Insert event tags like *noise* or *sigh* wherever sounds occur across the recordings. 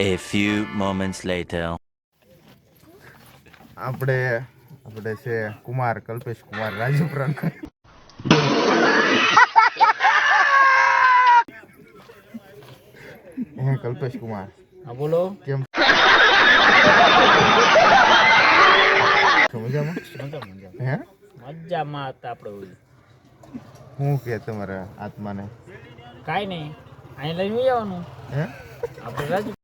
A few moments later. આપણે આપણે છે કુમાર કલ્પેશ કુમાર રાજુ *laughs* હે કલ્પેશ કુમાર. હા બોલો. કેમ? મજામાં? મજા મજા હે? મજામાં. હતા આપણે હું કે તમારા આત્માને? કાઈ નહીં. અહીં લઈને આવવાનું હે? આપણે રાજુ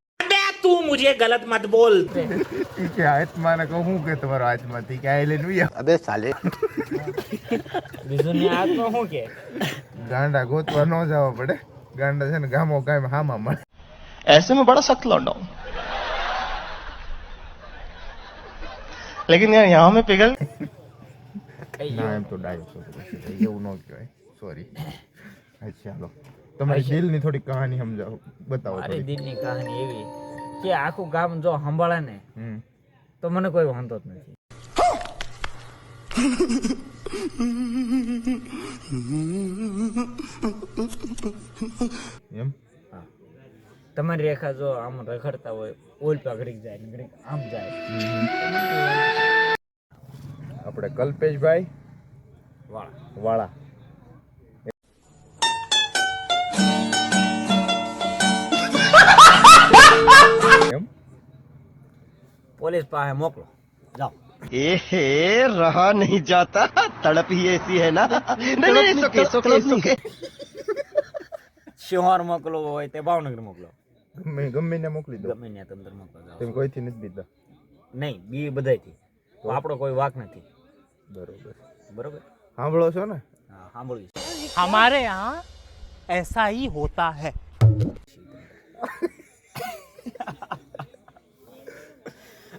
ઈ કે આત્માને કહું હું કે તમારો આત્માથી કે આ લઈને ઉઈ આવો. બીજું ને હાથમાં શું કે ગાંડા ગોતવા ન જવા પડે ગાંડા છે ને ગામો ગામ હામાં મળે ऐसे में बड़ा सख्त लौंडा हूं लेकिन यार यहाँ में पिघल કઈ ના એમ તો ડાયો છોકરો છે એવું ન કહેવાય સોરી અચ્છા હાલો તમારી દિલની થોડી કહાની સમજાવો બતાવો મારી થોડી દિલની કહાની એવી કે આખું ગામ જો સંભાળે ને તો મને કોઈ વાંધો જ નથી. એમ? તમારી રેખા જો આમ રખડતા હોય ઓલ પા ઘડીક જાય ને ઘડીક આમ જાય. આપણે કલ્પેશભાઈ વાળા. વાળા. પોલીસ પાસે મોકલો જાઓ ए रहा नहीं जाता तड़प ही ऐसी है ना नहीं नहीं सुके सुके सुके શિહોર મોકલો હોય તે ભાવનગર મોકલો ગમે ગમે ને મોકલી દો ગમે ત્યાં તંત્ર મોકલો જાઓ. તેમ કોઈથી નથી બીતા નહીં બી બધાયથી તો આપણો કોઈ વાક નથી બરોબર બરોબર સાંભળો છો ને હા સાંભળ્યું છે. हमारे यहाँ ऐसा ही होता है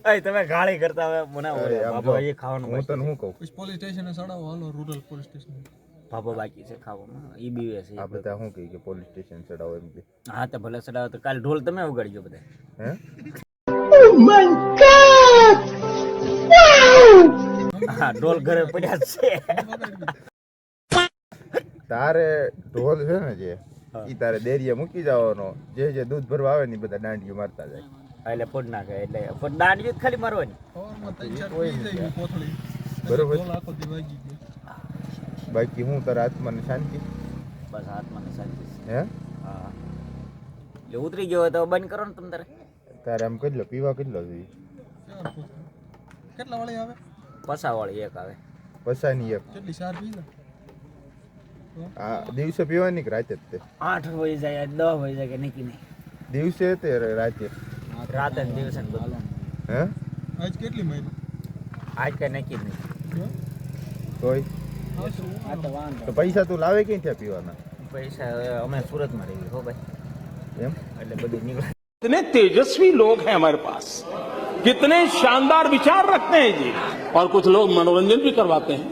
અય તમે ગાળી કરતા હવે મને બાબા એ ખાવાનું હું તને શું કહું? પોલીસ સ્ટેશને ચડાવો હાલો રૂરલ પોલીસ સ્ટેશન. બાબા બાકી છે ખાવામાં. ઈ બી છે. આ બધા શું કહી કે પોલીસ સ્ટેશન ચડાવો એમ કે? હા તો ભલે સડાવો તો કાલ ઢોલ તમે ઉગાડજો બધા. હે? હા ઢોલ ઘરે પડ્યા છે. તારે ઢોલ છે ને જે ઈ તારે દેરીએ મૂકી જવાનો. જે જે દૂધ ભરવા આવે ને બધા દાંડીઓ મારતા જાય. એટલે ફોડ નાખે એટલે ફોડ દાંડી જ ખાલી મારવાની. બરોબર. બાકી હું તારા આત્માને શાંતિ? બસ હાથમાં શાંતિ હે? હા. એટલે ઉતરી ગયો હોય તો બંધ કરો ને તમે તારે. તારે આમ કેટલો પીવા કેટલો જોઈએ? કેટલા વાળી આવે? પસાવાળી એક આવે. પસાની એક. કેટલી ચાર પી આ દિવસે પીવાની કે રાતે આઠ વાગી જાય દસ વાગી જાય કે નીકળી નહીં. દિવસે તે રાતે? રાતે ને દિવસે ને બધું હે આજ કેટલી મહિને આજ કઈ નક્કી જ નહીં તોય તો પૈસા તું લાવે ક્યાં ત્યાં પીવાના પૈસા હવે અમે સુરતમાં રહીએ હો ભાઈ એમ એટલે બધું નીકળે कितने तेजस्वी लोग हैं हमारे पास कितने शानदार विचार रखते हैं जी और कुछ लोग मनोरंजन भी करवाते हैं *laughs*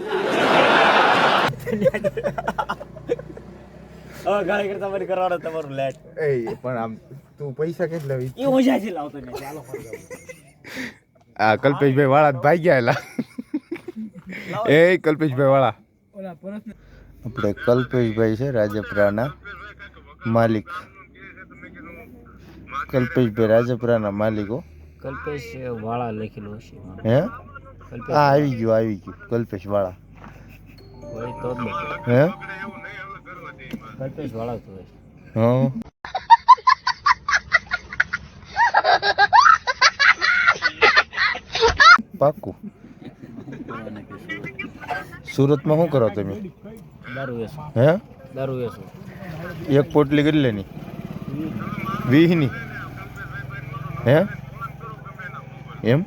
*laughs* હવે ગાળી કરતા મારી કરવાનો તમારું લેટ એ પણ આમ તું પૈસા કેટલા વી એ મજાથી લાવતો ને ચાલો આ કલ્પેશભાઈ વાળા ભાઈ ગયા એલા. એ કલ્પેશભાઈ વાળા. આપણે કલ્પેશભાઈ છે રાજપરાના માલિક. કલ્પેશભાઈ રાજપરાના માલિકો કલ્પેશ વાળા લખેલું હશે. હે? હા આવી ગયું આવી ગયું કલ્પેશ વાળા. હોય તો હે? કલ્પેશ વાળા તો હોય. હા. પાક્કું. સુરતમાં શું કરો તમે? હે? એક પોટલી કરી લેની? વીહની હે? એમ?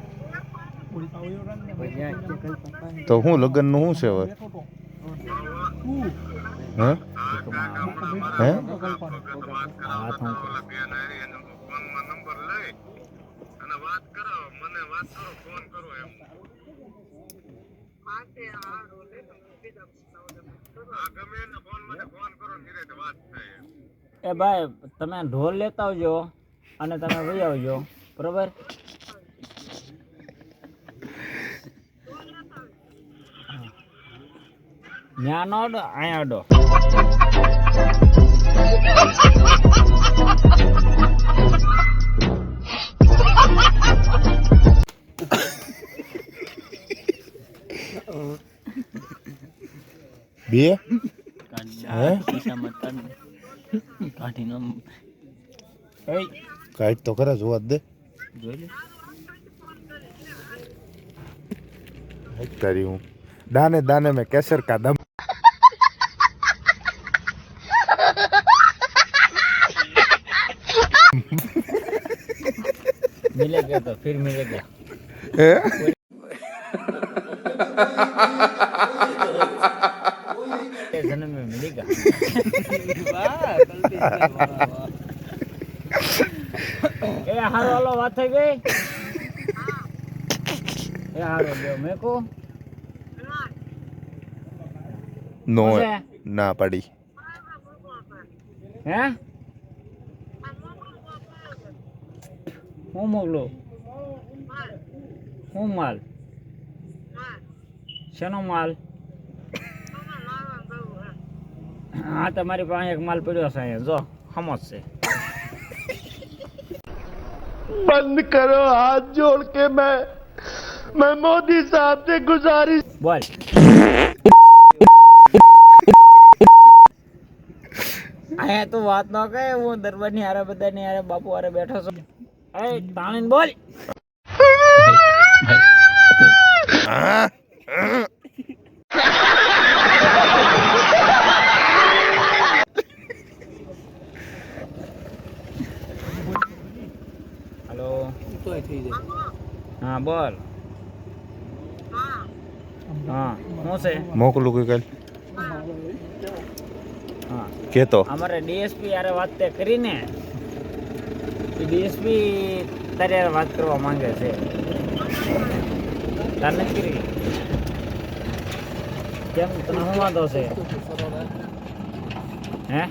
તો હું લગ્નનું શું છે હવે? હે? હે? હાથ કરો એમ. એ ભાઈ તમે ઢોલ લેતા આવજો અને તમે વહી આવજો બરોબર? ત્યાં નો અડો અહીંયા અડો *laughs* બે હે ખિસ્સામાં કાઢ કાઢીને આમ એય કાંઈક તો ખરા જોવા જ દે જોઈ લે તારી હું દાને દાને મેં કેસર કા દમ मिलेगा तो फिर मिलेगा એ હારો હાલો વાત થઈ ગઈ? એ હારો લ્યો મેકો. નો ના પડી. હે? હું મોકલું? હું માલ? શેનો માલ? હા તમારી પાસે એક માલ પડ્યો છે અહીંયા જો સમજ છે बंद करो हाथ जोड़ के मैं मैं मोदी साहब से गुजारिश બોલ અહીંયા તું વાત ન કહે હું દરબારની હારે બધાની હારે બાપુ હારે બેઠો છું એ તાણીને બોલ હા બોલ. હા શું છે? મોકલું કોઈ કાલ? હા. કેતો. અમારે ડીએસપી યારે વાત તે કરીને ડીએસપી તારે હારે વાત કરવા માંગે છે. તાર નથી કરી કેમ? તને શું વાંધો છે? હે?